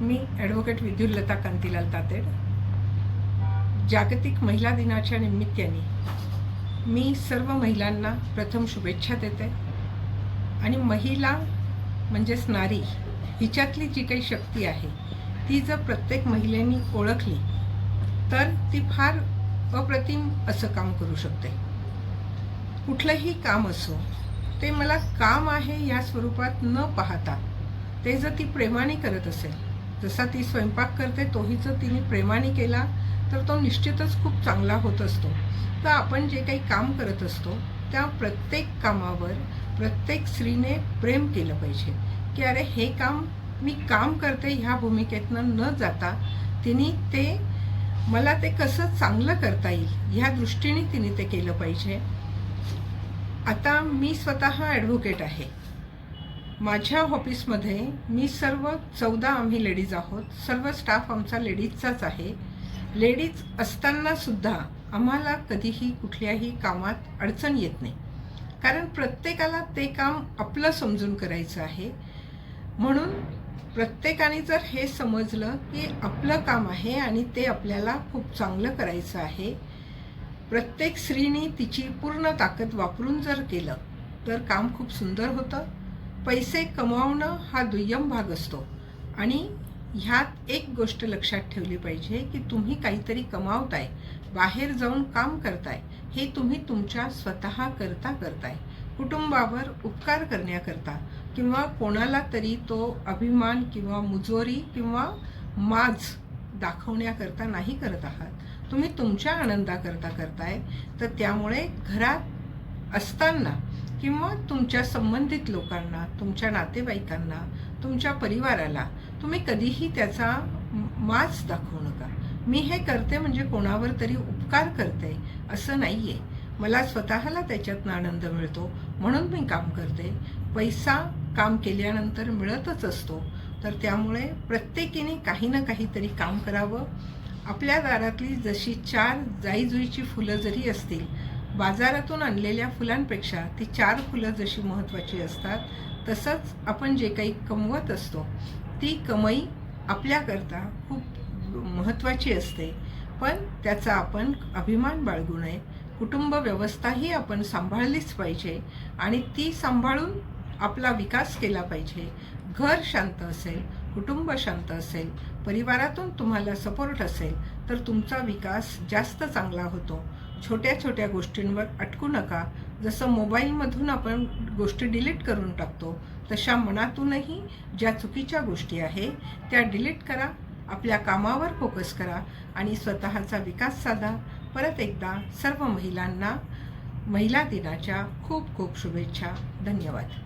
मी advocate विद्युल्लता Kantilal Tated. जागतिक महिला दिनाच्या निमित्ताने मी सर्व महिलांना प्रथम शुभेच्छा देते. आणि महिला म्हणजेच नारी हिच्यातली जी काही शक्ती आहे ती जर प्रत्येक महिलेनी ओळखली तर ती फार अप्रतिम असं काम करू शकते. कुठलंही काम असो ते मला काम आहे या स्वरूपात न पाहता ते जर ती प्रेमाने करत असेल जसा ती स्वयंपाक करते तोही जर तिने प्रेमाने केला तर तो निश्चितच खूप चांगला होत असतो. तर आपण जे काही काम करत असतो त्या प्रत्येक कामावर प्रत्येक स्त्रीने प्रेम केलं पाहिजे. की अरे हे काम मी काम करते ह्या भूमिकेतनं न जाता तिने ते मला ते कसं चांगलं करता येईल ह्या दृष्टीने तिने ते केलं पाहिजे. आता मी स्वतः ॲडव्होकेट आहे. माझ्या ऑफिसमध्ये मी सर्व चौदा आम्ही लेडीज आहोत. सर्व स्टाफ आमचा लेडीजचाच आहे. लेडीज असतानासुद्धा आम्हाला कधीही कुठल्याही कामात अडचण येत नाही. कारण प्रत्येकाला ते काम आपलं समजून करायचं आहे. म्हणून प्रत्येकाने जर हे समजलं की आपलं काम आहे आणि ते आपल्याला खूप चांगलं करायचं आहे प्रत्येक स्त्रीने तिची पूर्ण ताकद वापरून जर केलं तर काम खूप सुंदर होतं. पैसे कमावणं हा दुय्यम भाग असतो. आणि ह्यात एक गोष्ट लक्षात ठेवली पाहिजे की तुम्ही काहीतरी कमावताय बाहेर जाऊन काम करताय हे तुम्ही तुमच्या स्वतः करता करताय. कुटुंबावर उपकार करण्याकरता किंवा कोणाला तरी तो अभिमान किंवा मुजोरी किंवा माज दाखवण्याकरता नाही करत आहात. तुम्ही तुमच्या आनंदाकरता करताय तर त्यामुळे घरात असताना किंवा तुमच्या संबंधित लोकांना तुमच्या नातेवाईकांना तुमच्या परिवाराला तुम्ही कधीही त्याचा माच दाखवू नका. मी हे करते म्हणजे कोणावर तरी उपकार करते असं नाही आहे मला स्वतःला त्याच्यातनं आनंद मिळतो म्हणून मी काम करते. पैसा काम केल्यानंतर मिळतच असतो. तर त्यामुळे प्रत्येकीने काही ना काहीतरी काम करावं. आपल्या दारातली जशी चार जाईजुईची फुलं जरी असतील बाजारातून आणलेल्या फुलांपेक्षा ती चार फुलं जशी महत्त्वाची असतात तसंच आपण जे काही कमवत असतो ती कमाई आपल्याकरता खूप महत्त्वाची असते. पण त्याचा आपण अभिमान बाळगू नये. कुटुंब व्यवस्थाही आपण सांभाळलीच पाहिजे आणि ती सांभाळून आपला विकास केला पाहिजे. घर शांत असेल कुटुंब शांत असेल परिवारातून तुम्हाला सपोर्ट असेल तर तुमचा विकास जास्त चांगला होतो. छोट्या छोट्या गोष्टींवर अटकू नका. जसं मोबाईलमधून आपण गोष्टी डिलीट करून टाकतो तशा मनातूनही ज्या चुकीच्या गोष्टी आहे त्या डिलीट करा आपल्या कामावर फोकस करा आणि स्वतःचा विकास साधा. परत एकदा सर्व महिलांना महिला दिनाच्या खूप खूप शुभेच्छा. धन्यवाद.